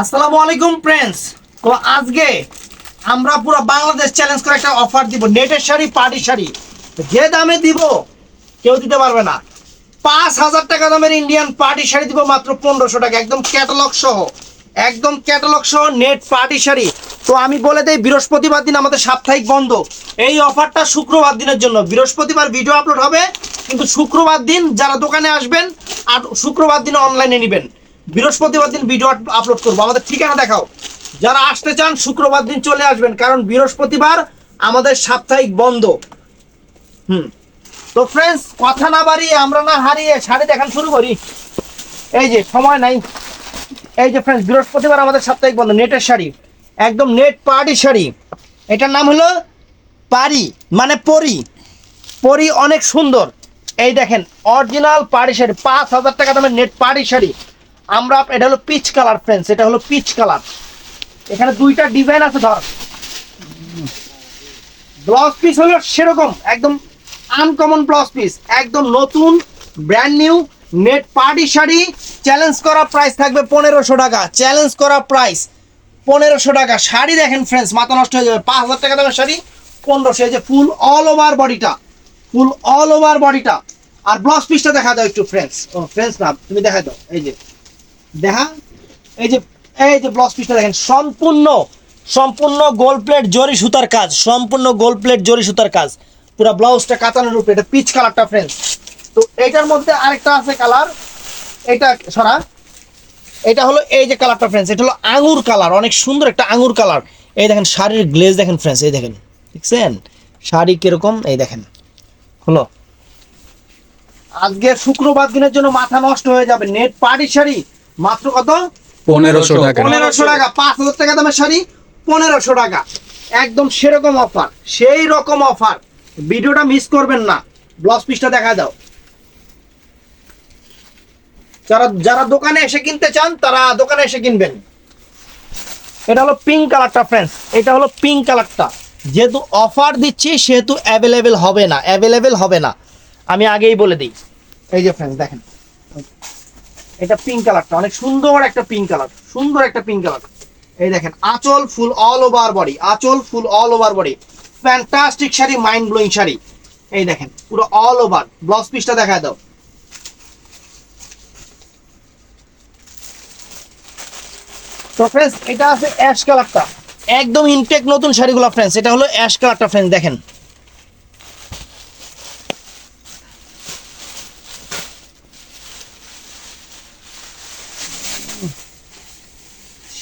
আসসালামু আলাইকুম ফ্রেন্ডস তো আজকে আমরা পুরো বাংলাদেশ চ্যালেঞ্জ করে একটা অফার দিব। নেটের শাড়ি পার্টি শাড়ি। যে দামে দিব, কেউ দিতে পারবে না। পাঁচ হাজার টাকা দামের ইন্ডিয়ান পার্টি শাড়ি দিব মাত্র পনেরোশো টাকা। একদম ক্যাটালগ সহ। একদম ক্যাটালগ সহ নেট পার্টি শাড়ি। তো আমি বলে দেই, বৃহস্পতিবার দিন আমাদের সাপ্তাহিক বন্ধ। এই অফারটা শুক্রবার দিনের জন্য। বৃহস্পতিবার ভিডিও আপলোড হবে, কিন্তু শুক্রবার দিন যারা দোকানে আসবেন, আর শুক্রবার দিন অনলাইনে নেবেন। বৃহস্পতিবার দিন ভিডিও আপলোড করব। আমাদের ঠিকানা দেখাও। যারা আসতে চান, শুক্রবার দিন চলে আসবেন, কারণ বৃহস্পতিবার আমাদের সাপ্তাহিক বন্ধ। হুম। তো ফ্রেন্ডস কথা না বাড়িয়ে আমরা না হারিয়ে শাড়ি দেখান শুরু করি। এই যে, সময় নাই। এই যে ফ্রেন্ডস বৃহস্পতিবার আমাদের সাপ্তাহিক বন্ধ, নেটের শাড়ি। একদম নেট পার্টি শাড়ি। এটার নাম হলো পারি মানে পরি। পরি অনেক সুন্দর। এই দেখেন অরিজিনাল পাড়ি শাড়ি, পাঁচ হাজার টাকা দামের নেট পাড়ি শাড়ি। আমরা, এটা হলো পিচ কালার ফ্রেন্ডস এটা হলো পিচ কালার এখানে দুইটা ডিজাইন আছে, ধর। ব্লাউজ পিস হলো সেরকম, একদম আনকমন ব্লাউজ পিস একদম নতুন brand new net party sari challenge করা প্রাইস থাকবে পনেরোশো টাকা চ্যালেঞ্জ করা প্রাইস পনেরোশো টাকা। শাড়ি দেখেন ফ্রেন্ডস মাথা নষ্ট হয়ে যাবে। পাঁচ হাজার টাকা দামের শাড়ি, পনেরোশো, এই যে ফুল অল ওভার বডিটা ফুল অল ওভার বডিটা আর ব্লাউজ পিসটা দেখা দাও একটু ফ্রেন্ডস ও ফ্রেন্ডস না, তুমি দেখা দাও, এই যে। দেখা? এই যে এই যে ব্লাউজ পিসটা দেখেন, সম্পূর্ণ সম্পূর্ণ গোল প্লেট জরি সুতার কাজ, সম্পূর্ণ গোল প্লেট জরি সুতার কাজ। পুরো ব্লাউজটা কাতানোর উপরে, এটা পিচ কালারটা ফ্রেন্ডস তো এইটার মধ্যে আরেকটা আছে কালার এটা, সরা। এটা হলো এই যে কালারটা ফ্রেন্ডস এটা হলো আঙুর কালার অনেক সুন্দর একটা আঙুর কালার এই দেখেন, শাড়ির গ্লেজ দেখেন ফ্রেন্ডস এই দেখেন, দেখছেন? শাড়ি কীরকম? এই দেখেন হলো আজকে শুক্রবার দিনের জন্য মাথা নষ্ট হয়ে যাবে, নেট পার্টি শাড়ি। মাত্র কত? পনেরোশো টাকা। পনেরোশো টাকা। পাঁচ হাজার টাকা দামের শাড়ি পনেরোশো টাকা। একদম সেরকম অফার সেই রকম অফার ভিডিওটা মিস করবেন না। ব্লাউজ পিসটা দেখা দাও। যারা যারা দোকানে এসে কিনতে চান তারা দোকানে এসে কিনবেন। এটা হলো পিঙ্ক কালারটা ফ্রেন্ডস এটা হলো পিঙ্ক কালারটা যেহেতু অফার দিচ্ছি সেহেতু অ্যাভেলেবেল হবে না। অ্যাভেলেবেল হবে না। আমি আগেই বলে দিই। এই যে ফ্রেন্ডস দেখেন। এটা পিঙ্ক কালারটা অনেক সুন্দর একটা পিঙ্ক কালার সুন্দর একটা পিঙ্ক কালার এই দেখেন, আঁচল ফুল অল ওভার বডি আঁচল full all over body fantastic sari mind blowing sari. এই দেখেন, পুরো অল ওভার ব্লাউজ পিসটা দেখা দাও। তো ফ্রেন্ডস এটা আছে অ্যাশ কালারটা একদম ইনটেক নতুন শাড়িগুলো ফ্রেন্ডস এটা হলো অ্যাশ কালারটা ফ্রেন্ডস দেখেন।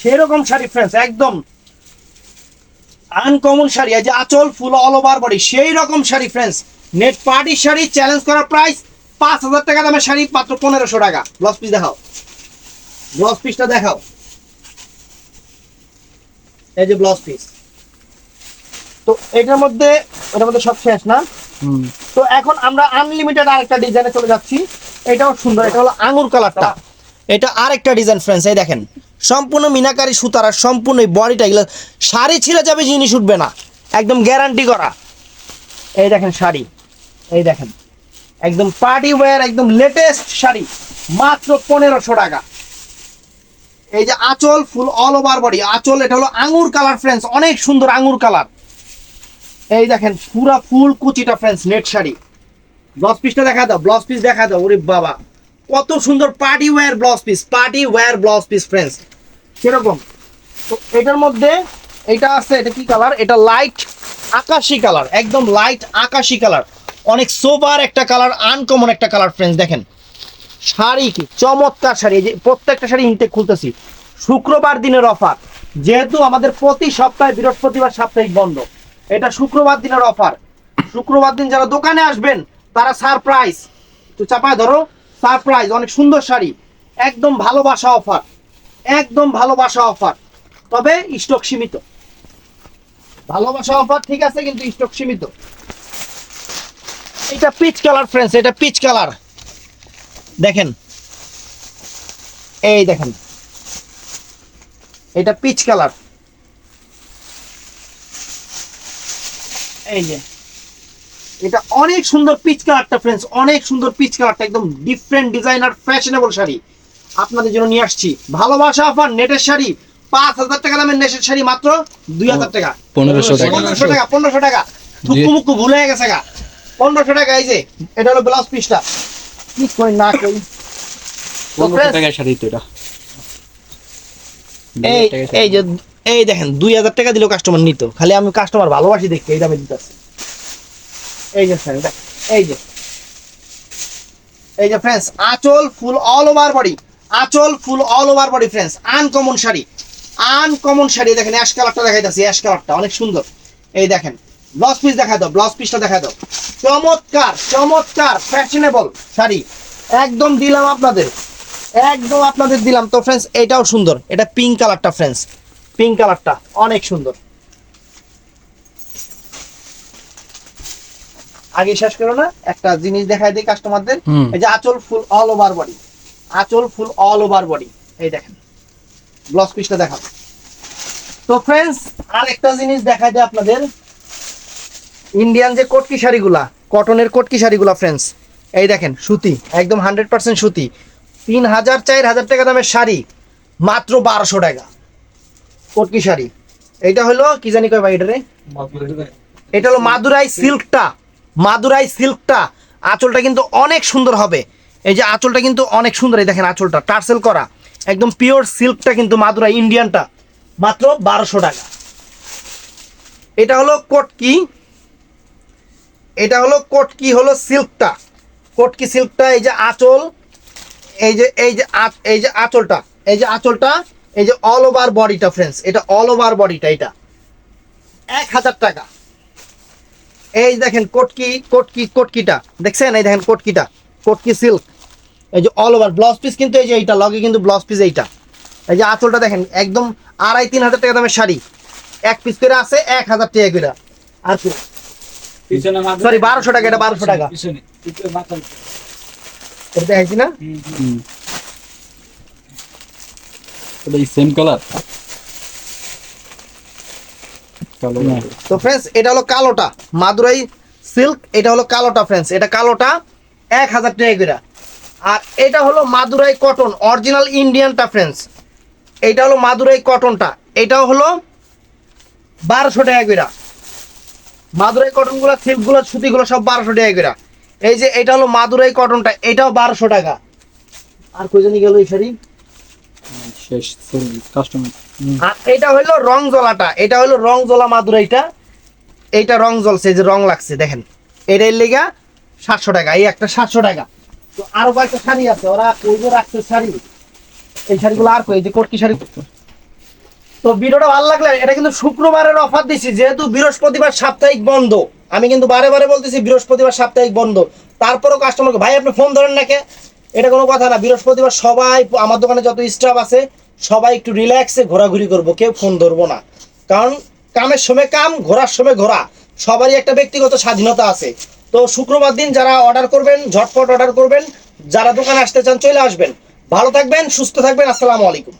সেরকম শাড়ি ফ্রেন্ডস একদম আনকমন শাড়ি এই যে আঁচল ফুল অল ওভার বডি সেই রকম sari friends net party sari challenge করা প্রাইস পাঁচ হাজার টাকা দামের শাড়ি মাত্র পনেরোশো টাকা। ব্লাউজ পিস দেখাও। ব্লাউজ পিসটা দেখাও। এই যে ব্লাউজ পিস তো এটার মধ্যে এটার মধ্যে সব শেষ না? তো এখন আমরা আনলিমিটেড আরেকটা ডিজাইনে চলে যাচ্ছি। এটাও সুন্দর এটা হলো আঙুর কালারটা এটা আরেকটা ডিজাইন ফ্রেন্ডস এই দেখেন। সম্পূর্ণ মিনাকারি সুতার আর সম্পূর্ণ বডিটা, এগুলো শাড়ি ছিঁড়ে যাবে, জিনিস উঠবে না। একদম গ্যারান্টি করা। এই দেখেন শাড়ি। এই দেখেন। একদম পার্টি ওয়্যার একদম লেটেস্ট শাড়ি। মাত্র পনেরোশো টাকা। এই যে আঁচল ফুল অল ওভার বডি আঁচল, এটা হলো আঙুর কালার ফ্রেন্ডস অনেক সুন্দর আঙুর কালার এই দেখেন, পুরা ফুল কুচিটা ফ্রেন্ডস নেট শাড়ি। ব্লাউজ পিসটা দেখা দাও ব্লাউজ পিস দেখা দাও, ওরে বাবা। কত সুন্দর party wear blouse piece party wear blouse piece friends সেরকম। তো এটার মধ্যে এটা আছে, এটা কি কালার এটা লাইট আকাশি কালার একদম লাইট আকাশি কালার অনেক সোবার একটা কালার আনকমন একটা কালার ফ্রেন্ডস দেখেন। শাড়ি কি? চমৎকার শাড়ি। এই যে প্রত্যেকটা শাড়ি ইনটেক খুলতেছি। শুক্রবার দিনের অফার যেহেতু আমাদের প্রতি সপ্তাহে, বৃহস্পতিবার, সাপ্তাহিক বন্ধ। এটা শুক্রবার দিনের অফার শুক্রবার দিন যারা দোকানে আসবেন, তারা সারপ্রাইজ তো চাপায় ধরো সারপ্রাইজ অনেক সুন্দর শাড়ি। একদম ভালোবাসা অফার একদম ভালোবাসা অফার। তবে স্টক সীমিত। ভালোবাসা অফার ঠিক আছে, কিন্তু স্টক সীমিত। এটা পিচ কালার ফ্রেন্ডস এটা পিচ কালার দেখেন। এই দেখেন। এটা পিচ কালার এই যে। এটা অনেক সুন্দর পিচ কালারটা ফ্রেন্ডস অনেক সুন্দর পিচ কালারটা একদম ডিফারেন্ট ডিজাইনার ফ্যাশনেবল শাড়ি। আপনাদের জন্য নিয়ে আসছি। ভালোবাসা আফার নেটের শাড়ি পাঁচ হাজার টাকা দামের নেটের শাড়ি মাত্র দুই হাজার টাকা। পনেরোশো টাকা। পনেরোশো টাকা পনেরোশো টাকা। থুকু মুকু ভুলে গেছে গা। পনেরোশো টাকা এই যে এটা হলো ব্লাউজ পিসটা। কি কই না কই। এই এই যে এই দেখেন দুই হাজার টাকা দিলেও কাস্টমার নিত। খালি আমি কাস্টমার ভালোবাসি দেখতে এই দামে দিতেছি। এই যে এই যে। এই যে ফ্রেন্ডস আঁচল ফুল অল ওভার বডি আঁচল full all over body friends uncommon sari. Uncommon sari দেখেন অ্যাশ কালারটা দেখাইতেছি অ্যাশ কালারটা অনেক সুন্দর। এই দেখেন ব্লাউজ পিস দেখা দাও ব্লাউজ পিসটা দেখা দাও। চমৎকার চমৎকার ফ্যাশনেবল শাড়ি। একদম দিলাম আপনাদের একদম আপনাদের দিলাম। তো ফ্রেন্ডস এটাও সুন্দর এটা পিঙ্ক কালারটা ফ্রেন্ডস পিঙ্ক কালারটা অনেক সুন্দর। আগে শেষ করো না একটা জিনিস দেখাই দিই কাস্টমারদের এই যে আঁচল ফুল অল ওভার বডি আঁচল ফুল অল ওভার বডি এই দেখেন। ব্লাউজ পিসটা দেখান। তো ফ্রেন্ডস আর একটা জিনিস দেখাই দিই আপনাদের। ইন্ডিয়ান যে কটকি শাড়িগুলা কটনের কটকি শাড়িগুলা ফ্রেন্ডস এই দেখেন, সুতি, একদম হান্ড্রেড পার্সেন্ট সুতি। তিন হাজার, চার হাজার টাকা দামের শাড়ি, মাত্র বারোশো টাকা। কটকি শাড়ি। এটা হলো, কি জানি কয় ভাই এটা রে এটা হলো মাদুরাই সিল্কটা মাদুরাই সিল্কটা আঁচলটা কিন্তু অনেক সুন্দর হবে। এই যে আঁচলটা কিন্তু অনেক সুন্দর, এই দেখেন আঁচলটা। টার্সেল করা। একদম পিওর সিল্কটা কিন্তু মাদুরাই, ইন্ডিয়ানটা। মাত্র বারোশো টাকা। এটা হলো কটকি। এটা হলো কটকি হলো সিল্কটা কটকি সিল্কটা এই যে আঁচল, এই যে এই যে এই যে আঁচলটা। এই যে আঁচলটা, এই যে অল ওভার বডিটা ফ্রেন্ডস এটা অল ওভার বডিটা এটা। এক হাজার টাকা। এই দেখেন কটকি কটকি, কটকিটা। দেখছেন? এই দেখেন কটকিটা। কটকি সিল্ক এই যে অল ওভার ব্লাউজ পিস কিন্তু এই যে এইটা লগে কিন্তু ব্লাউজ পিস এইটা। এই যে আঁচলটা দেখেন একদম আড়াই তিন হাজার টাকা দামের শাড়ি। এক পিস করে আছে এক হাজার টাকা করে। আর কি? সরি বারোশো টাকা এটা বারোশো টাকা। দেখাইছি না? হুম। এটা এই সেম কালার তো ফ্রেন্ডস এটা হলো কালোটা। মাদুরাই সিল্ক এটা হলো কালোটা ফ্রেন্ডস এটা কালোটা এক হাজার টাকা করে। আর এটা হলো মাদুরাই কটন অরিজিনাল ইন্ডিয়ানটা ফ্রেন্ডস এইটা হলো মাদুরাই কটনটা। এটাও হলো বারোশো টাকা করে মাদুরাই কটনগুলো সিল্কগুলো সুতিগুলো সব বারোশো টাকা করে এই যে এটা হলো মাদুরাই কটনটা এটাও বারোশো টাকা। আর কই জানি গেল এই শাড়ি আর এটা হলো রং জলাটা এটা হলো রং জলা মাদুরাইটা। এইটা রং জ্বলছে এই যে রং লাগছে দেখেন। এটার লেগা সাতশো টাকা এই একটা সাতশো টাকা। আরও কয়েকটা শাড়ি আছে, ওরা রাখছে শাড়ি। এই শাড়িগুলো আর কই যে কোটকি শাড়ি। তো ভিডিওটা ভালো লাগলে, এটা কিন্তু শুক্রবারের অফার দিছি, যেহেতু বৃহস্পতিবার সাপ্তাহিক বন্ধ। আমি কিন্তু বারে বারে বলতেছি, বৃহস্পতিবার সাপ্তাহিক বন্ধ। কাস্টমারকে ভাই, আপনি ফোন ধরেন নাকি? এটা কোনো কথা না, বৃহস্পতিবার সবাই, আমার দোকানে যত স্টাফ আছে, সবাই একটু রিল্যাক্সে ঘোরাঘুরি করব, কেউ ফোন ধরবো না। কারণ, কামের সময় কাম, ঘোরার সময় ঘোরা। সবারই একটা ব্যক্তিগত স্বাধীনতা আছে। তো শুক্রবার দিন যারা অর্ডার করবেন, ঝটপট অর্ডার করবেন, যারা দোকানে আসতে চান চলে আসবেন। ভালো থাকবেন, সুস্থ থাকবেন, আসসালামু আলাইকুম।